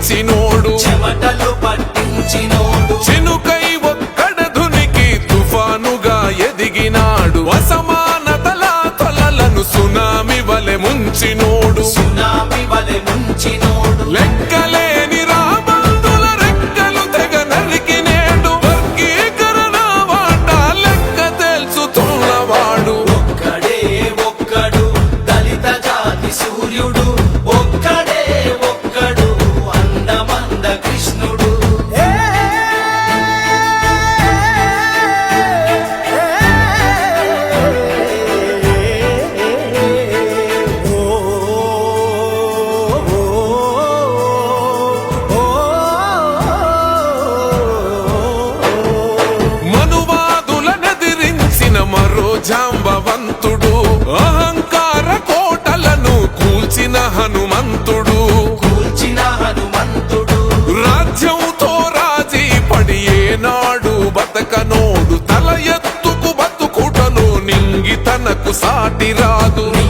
పట్టించినోడు. చెమటలు పట్టించినోడు. చినుకై ఒక్కడ ధునికి తుఫానుగా ఎదిగినాడు. అసమానతల తొలలను సునామి వలె ముంచినోడు. రాతి రాదు.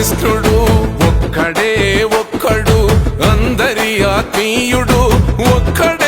కృష్ణుడు ఒక్కడే ఒక్కడు అందరి ఆత్మీయుడు ఒక్కడే.